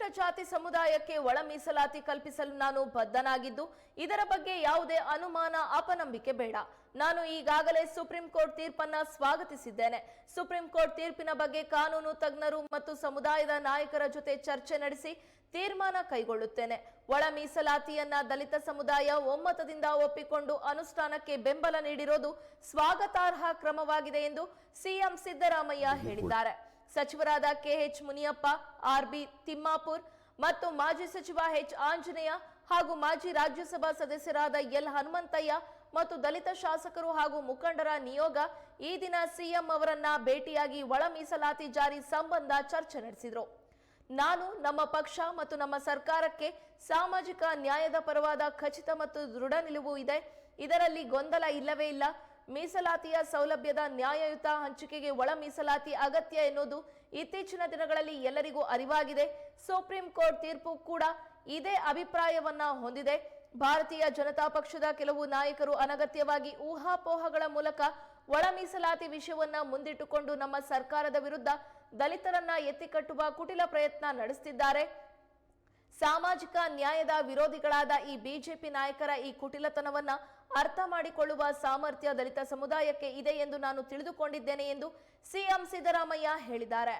ಪರಿಶಿಷ್ಟ ಜಾತಿ ಸಮುದಾಯಕ್ಕೆ ಒಳ ಮೀಸಲಾತಿ ಕಲ್ಪಿಸಲು ನಾನು ಬದ್ಧನಾಗಿದ್ದು ಇದರ ಬಗ್ಗೆ ಯಾವುದೇ ಅನುಮಾನ ಅಪನಂಬಿಕೆ ಬೇಡ. ನಾನು ಈಗಾಗಲೇ ಸುಪ್ರೀಂ ಕೋರ್ಟ್ ತೀರ್ಪನ್ನ ಸ್ವಾಗತಿಸಿದ್ದೇನೆ. ಸುಪ್ರೀಂ ಕೋರ್ಟ್ ತೀರ್ಪಿನ ಬಗ್ಗೆ ಕಾನೂನು ತಜ್ಞರು ಮತ್ತು ಸಮುದಾಯದ ನಾಯಕರ ಜೊತೆ ಚರ್ಚೆ ನಡೆಸಿ ತೀರ್ಮಾನ ಕೈಗೊಳ್ಳುತ್ತೇನೆ. ಒಳ ಮೀಸಲಾತಿಯನ್ನ ದಲಿತ ಸಮುದಾಯ ಒಮ್ಮತದಿಂದ ಒಪ್ಪಿಕೊಂಡು ಅನುಷ್ಠಾನಕ್ಕೆ ಬೆಂಬಲ ನೀಡಿರೋದು ಸ್ವಾಗತಾರ್ಹ ಕ್ರಮವಾಗಿದೆ ಎಂದು ಸಿಎಂ ಸಿದ್ದರಾಮಯ್ಯ ಹೇಳಿದ್ದಾರೆ. ಸಚಿವರಾದ ಕೆಎಚ್ ಮುನಿಯಪ್ಪ, ಆರ್ಬಿ ತಿಮ್ಮಾಪುರ್ ಮತ್ತು ಮಾಜಿ ಸಚಿವ ಎಚ್ ಆಂಜನೇಯ ಹಾಗೂ ಮಾಜಿ ರಾಜ್ಯಸಭಾ ಸದಸ್ಯರಾದ ಎಲ್ ಹನುಮಂತಯ್ಯ ಮತ್ತು ದಲಿತ ಶಾಸಕರು ಹಾಗೂ ಮುಖಂಡರ ನಿಯೋಗ ಈ ದಿನ ಸಿಎಂ ಅವರನ್ನ ಭೇಟಿಯಾಗಿ ಒಳ ಮೀಸಲಾತಿ ಜಾರಿ ಸಂಬಂಧ ಚರ್ಚೆ ನಡೆಸಿದರು. ನಾನು ನಮ್ಮ ಪಕ್ಷ ಮತ್ತು ನಮ್ಮ ಸರ್ಕಾರಕ್ಕೆ ಸಾಮಾಜಿಕ ನ್ಯಾಯದ ಪರವಾದ ಖಚಿತ ಮತ್ತು ದೃಢ ನಿಲುವು ಇದೆ. ಇದರಲ್ಲಿ ಗೊಂದಲ ಇಲ್ಲವೇ ಇಲ್ಲ. ಮೀಸಲಾತಿಯ ಸೌಲಭ್ಯದ ನ್ಯಾಯಯುತ ಹಂಚಿಕೆಗೆ ಒಳ ಮೀಸಲಾತಿ ಅಗತ್ಯ ಎನ್ನುವುದು ಇತ್ತೀಚಿನ ದಿನಗಳಲ್ಲಿ ಎಲ್ಲರಿಗೂ ಅರಿವಾಗಿದೆ. ಸುಪ್ರೀಂ ಕೋರ್ಟ್ ತೀರ್ಪು ಕೂಡ ಇದೇ ಅಭಿಪ್ರಾಯವನ್ನ ಹೊಂದಿದೆ. ಭಾರತೀಯ ಜನತಾ ಪಕ್ಷದ ಕೆಲವು ನಾಯಕರು ಅನಗತ್ಯವಾಗಿ ಊಹಾಪೋಹಗಳ ಮೂಲಕ ಒಳ ಮೀಸಲಾತಿ ವಿಷಯವನ್ನ ಮುಂದಿಟ್ಟುಕೊಂಡು ನಮ್ಮ ಸರ್ಕಾರದ ವಿರುದ್ಧ ದಲಿತರನ್ನ ಎತ್ತಿಕಟ್ಟುವ ಕುಟಿಲ ಪ್ರಯತ್ನ ನಡೆಸುತ್ತಿದ್ದಾರೆ ಸಾಮಾಜಿಕ ನ್ಯಾಯದ ವಿರೋಧಿಗಳಾದ ಈ ಬಿಜೆಪಿ ನಾಯಕರ ಈ ಕುಟಿಲತನವನ್ನ ಅರ್ಥ ಮಾಡಿಕೊಳ್ಳುವ ಸಾಮರ್ಥ್ಯ ದಲಿತ ಸಮುದಾಯಕ್ಕೆ ಇದೆ ಎಂದು ನಾನು ತಿಳಿದುಕೊಂಡಿದ್ದೇನೆ ಎಂದು ಸಿಎಂ ಸಿದ್ದರಾಮಯ್ಯ ಹೇಳಿದ್ದಾರೆ.